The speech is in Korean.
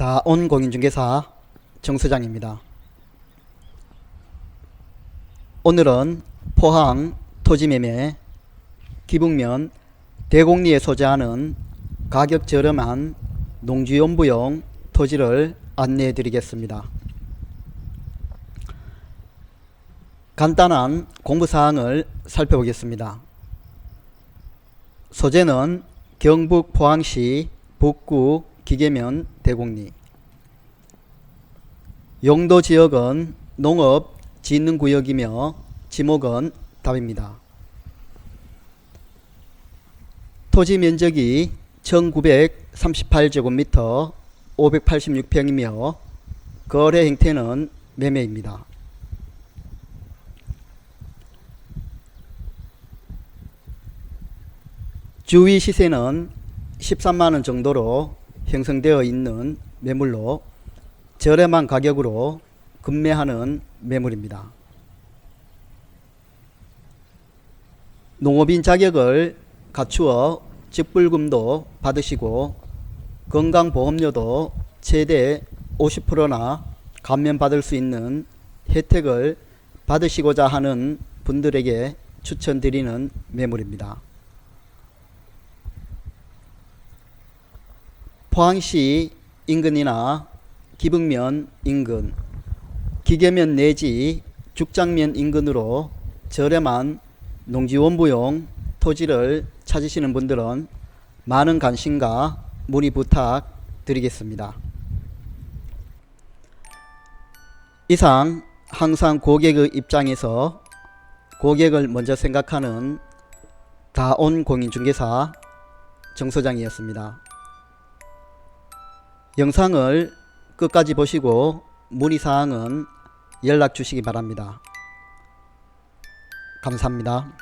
다온 공인중개사 정수장입니다. 오늘은 포항 토지매매 기북면 대곡리에 소재하는 가격 저렴한 농지연부용 토지를 안내해 드리겠습니다. 간단한 공부사항을 살펴보겠습니다. 소재는 경북 포항시 북구 기계면 대곡리 용도 지역은 농업 진흥구역이며 지목은 답입니다. 토지 면적이 1938제곱미터 586평이며 거래 형태는 매매입니다. 주위 시세는 13만원 정도로 형성되어 있는 매물로 저렴한 가격으로 급매하는 매물입니다. 농업인 자격을 갖추어 직불금도 받으시고 건강보험료도 최대 50%나 감면받을 수 있는 혜택을 받으시고자 하는 분들에게 추천드리는 매물입니다. 포항시 인근이나 기북면 인근, 기계면 내지 죽장면 인근으로 저렴한 농지원부용 토지를 찾으시는 분들은 많은 관심과 문의 부탁드리겠습니다. 이상 항상 고객의 입장에서 고객을 먼저 생각하는 다온 공인중개사 정소장이었습니다. 영상을 끝까지 보시고 문의사항은 연락 주시기 바랍니다. 감사합니다.